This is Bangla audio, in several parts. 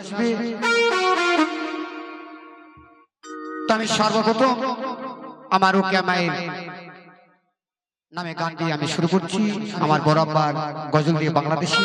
আসবে। আমি সর্বপ্রথম আমার রোকেয়া মায়ের নামে গান দিয়ে আমি শুরু করছি। আমার বরাবর গজল দিয়ে বাংলাদেশি।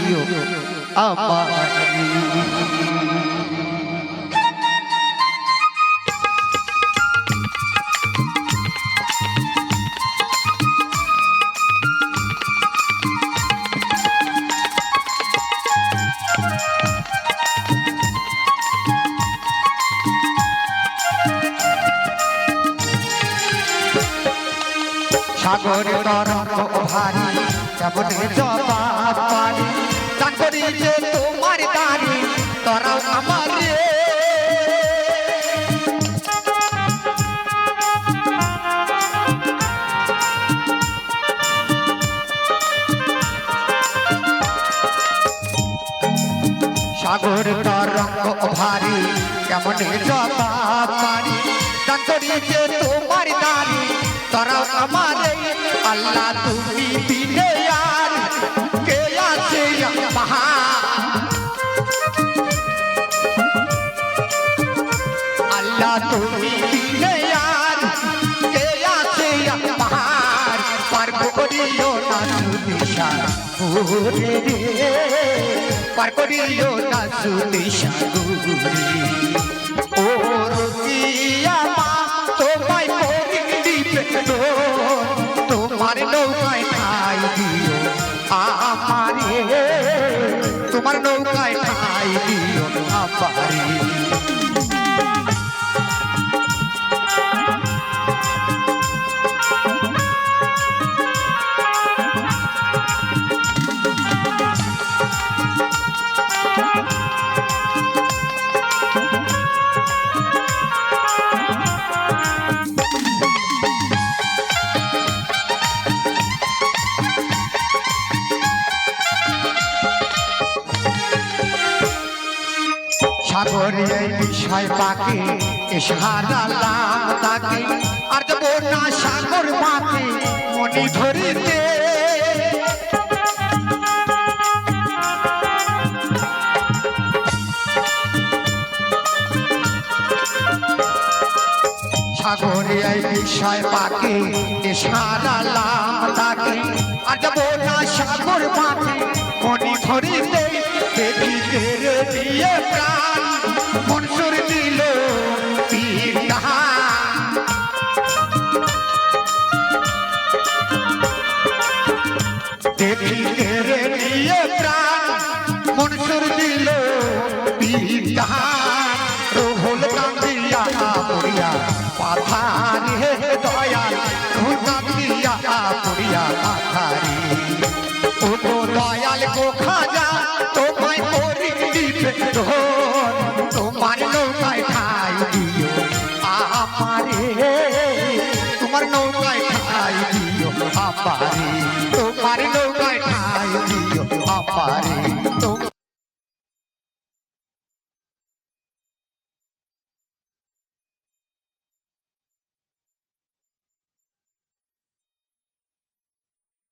দিও আমার সাগর তরঙ্গ ভারী কেমন জবাব পারি দান করি যে তোমার দাঁড়ি তোরাও আমার। সাগর তরঙ্গ ভারী, কেমন জবাব দান তুমি বিনে আর কে আছে মহার পার করিও না সুদিশা ঘুরে রে পার করিও না সুদিশা ঘুরে ও রুকিয়া মা তোমার নৌকায় ঠাই দিও আমারে। তোমার নৌকায় ঠাই দিও আমারে। সাগরে বিষয় এসহারালাম তাকে। আর না সাগর মাকে মনি ধরিতে। সাগরে এই বিষয় পাকে এসহারালাম তাকে। আর না সাগর মাকে মনি ধরিতে। দেখি কেড়ে দিয়ে প্রাণ মনসুর দিল রোহল কান্দিয়া পড়িয়া পাথারি হে দয়াল রোহল কান্দিয়া পড়িয়া পাথারি ও তো দয়াল গো খাজা তোমায় করি দিবে তোমার আমারে তোমার নৌকায় ঠাই দিও আমারে